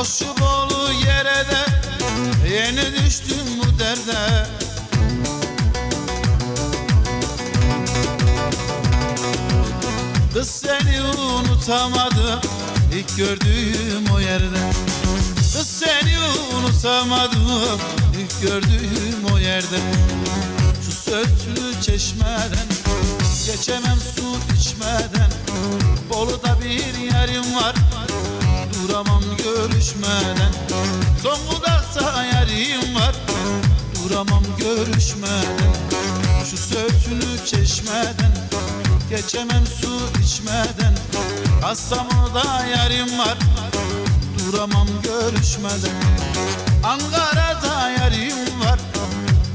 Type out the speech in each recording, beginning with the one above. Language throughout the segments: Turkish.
derde Aşık olu yere de Yeni düştüm bu derde. Kız seni unutamadım ilk gördüğüm o yerde. Kız seni unutamadım ilk gördüğüm o yerde. Şu sörtülü çeşmeden geçemem su içmeden. Bolu'da bir duramam görüşmeden. Zonguldak'ta yerim var. Duramam görüşmeden. Şu sörtülü çeşmeden. Geçemem su içmeden. Kastamonu'da yarim var. Duramam görüşmeden. Ankara'da yarim var.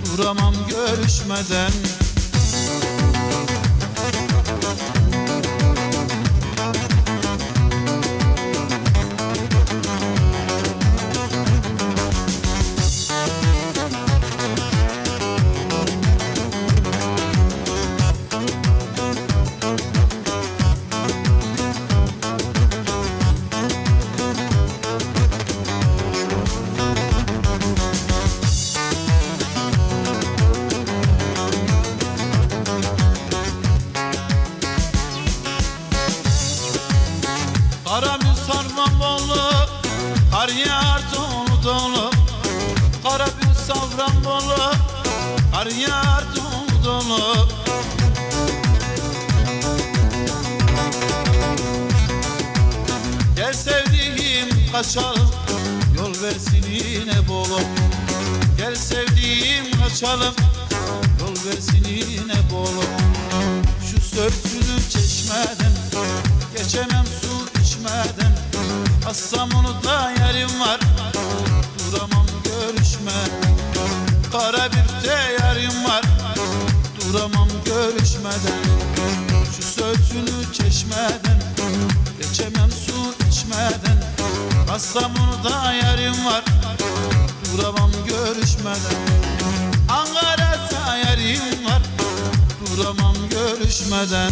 Duramam görüşmeden Karabül savran bolu Kar yağar dolu dolu. Gel sevdiğim kaçalım Yol versin yine bolu. Gel sevdiğim kaçalım Yol versin yine bolu. Şu sörtülü çeşmeden Geçemem su içmeden Kastamonu'da çeşmeden Geçemem su içmeden. Kastamonu'da yerim var Duramam görüşmeden. Ankara'da yerim var Duramam görüşmeden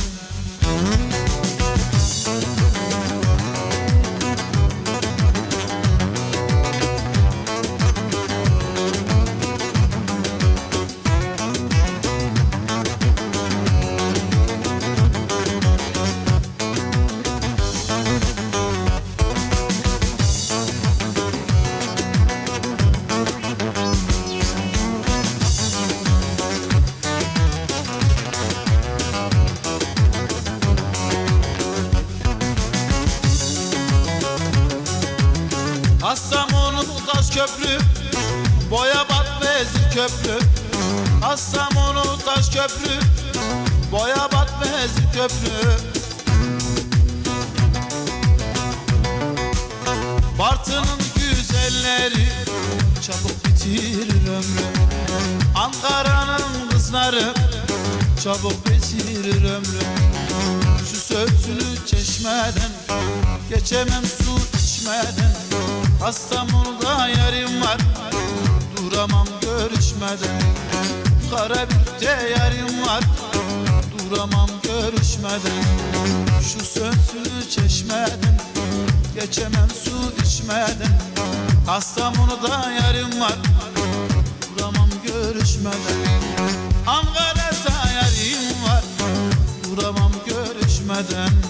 köprü Boya bat vezir köprü. Kastamonu taş köprü Boya bat vezir köprü. Bartın'ın güzelleri Çabuk bitirir ömrü. Ankara'nın kızları Çabuk bitirir ömrü. Şu sözlü çeşmeden Geçemem su içmeden Kastamonu'da yarim var. Duramam görüşmeden. Karabük'te yarim var. Duramam görüşmeden. Şu sözlü çeşmeden. Geçemem su içmeden. Kastamonu'da yarim var. Duramam görüşmeden. Ankara'da yarim var. Duramam görüşmeden